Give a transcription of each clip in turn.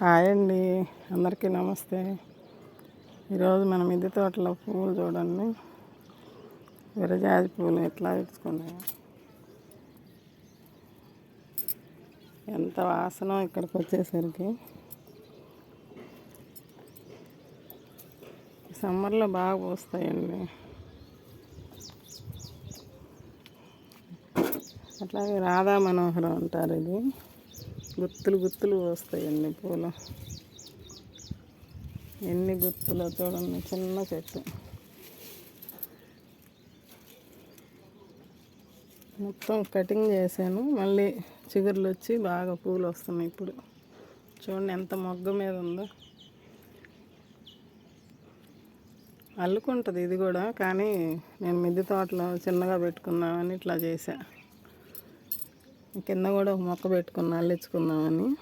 Hi అండి. అందరికీ నమస్తే. ఈరోజు మన మిద్దె తోటలో పువ్వులు చూడండి. విరజాజి పువ్వులు ఎట్లా ఇచ్చుకున్నాయి. ఎంత వాసన ఇక్కడికి వచ్చేసరికి. సమ్మర్లో బాగా పూస్తాయండి. అట్లాగే రాధా మనోహరం అంటారు ఇది. గుత్తులు గుత్తులు వస్తాయండి పూలు. ఎన్ని గుత్తులు చూడండి చిన్న చెట్టు. మొత్తం కటింగ్ చేశాను. మళ్ళీ చిగుర్లు వచ్చి బాగా పూలు వస్తున్నాయి ఇప్పుడు. చూడండి ఎంత మొగ్గ మీద ఉందో. అల్లుకుంటుంది ఇది కూడా కానీ నేను మిద్దె తోటలో చిన్నగా పెట్టుకుందామని ఇట్లా చేశాను కింద కూడా ఒక మొక్క పెట్టుకున్నా అల్లించుకుందామని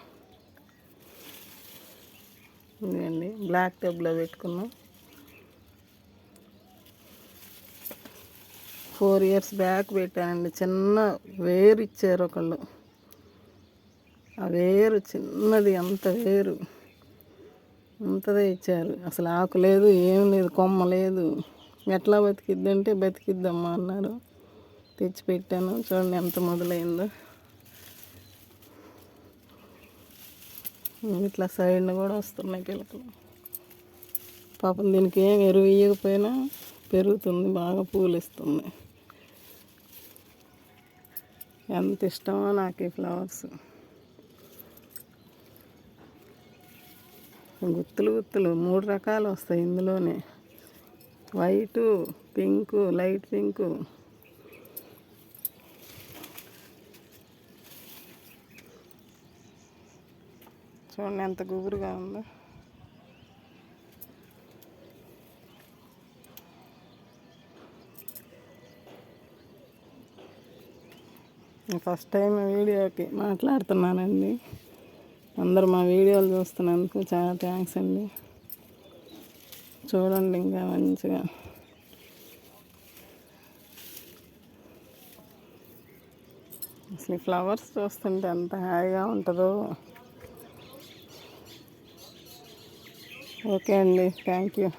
ఇదండి బ్లాక్ టబ్లో పెట్టుకున్నాం. ఫోర్ ఇయర్స్ బ్యాక్ పెట్టానండి. చిన్న వేరు ఇచ్చారు ఒకళ్ళు. ఆ వేరు చిన్నది అంత వేరు. అంతదే ఇచ్చారు. అసలు ఆకు లేదు ఏం లేదు కొమ్మ లేదు. ఎట్లా బతికిద్దంటే బతికిద్దమ్మా అన్నారు. తెచ్చి పెట్టాను. చూడండి ఎంత మొదలైందో. ఇట్లా సైడ్న కూడా వస్తున్నాయి పిలకలు. పాపం దీనికి ఏం ఎరువు ఇవ్వకపోయినా పెరుగుతుంది బాగా పూలు ఇస్తుంది ఎంత ఇష్టమో నాకు ఈ ఫ్లవర్స్. గుత్తులు గుత్తులు మూడు రకాలు వస్తాయి ఇందులోనే. White pink light pink. చూడండి ఎంత గుబురుగా ఉందో. ఫస్ట్ టైం వీడియోకి మాట్లాడుతున్నానండి. అందరు మా వీడియోలు చూస్తున్నందుకు చాలా థ్యాంక్స్ అండి. చూడండి ఇంకా మంచిగా. అసలు ఫ్లవర్స్ చూస్తుంటే ఎంత హాయిగా ఉంటుందో. ఓకే అండి థ్యాంక్ యూ